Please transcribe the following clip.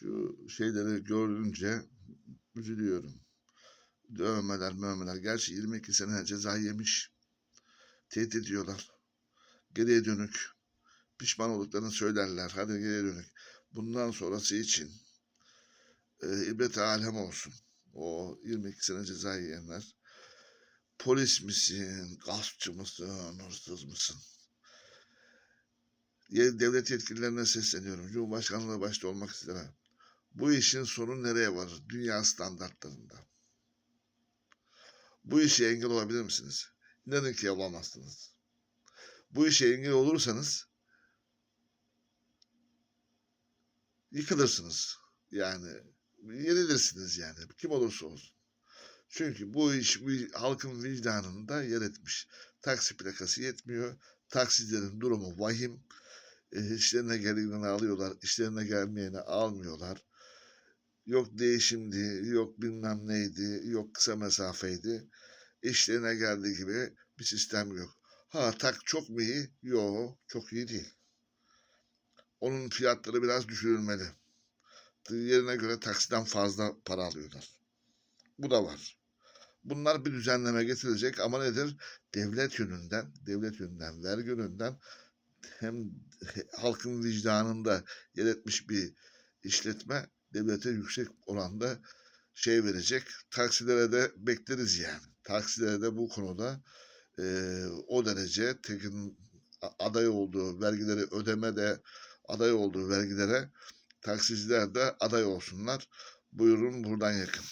Şu şeyleri görünce üzülüyorum. Dövmeler, mövmeler. Gerçi 22 sene ceza yemiş. Tehdit ediyorlar. Geriye dönük. Pişman olduklarını söylerler. Hadi geriye dönük. Bundan sonrası için e, ibret alem olsun. O 22 sene ceza yiyenler. Polis misin? Gaspçı mısın? Hırsız mısın? Devlet yetkililerine sesleniyorum. Cumhurbaşkanlığı başta olmak üzere. Bu işin sonu nereye varır? Dünya standartlarında. Bu işe engel olabilir misiniz? İnanın ki olamazsınız. Bu işe engel olursanız yıkılırsınız. Yani yenilirsiniz yani. Kim olursa olsun. Çünkü bu iş bu halkın vicdanında yer etmiş. Taksi plakası yetmiyor. Taksicilerin durumu vahim. E, işlerine geleni alıyorlar. işlerine gelmeyeni almıyorlar. Yok değişimdi, yok bilmem neydi, yok kısa mesafeydi. İşlerine geldiği gibi bir sistem yok. Ha tak çok mu iyi? Yok, çok iyi değil. Onun fiyatları biraz düşürülmeli. Yerine göre taksiden fazla para alıyorlar. Bu da var. Bunlar bir düzenleme getirecek ama nedir? Devlet yönünden, devlet yönünden, vergi yönünden hem halkın vicdanında yer etmiş bir işletme devlete yüksek oranda şey verecek. Taksilere de bekleriz yani. Taksilere de bu konuda eee, o derece tekin aday olduğu vergileri ödeme de aday olduğu vergilere taksiciler de aday olsunlar. Buyurun buradan yakın.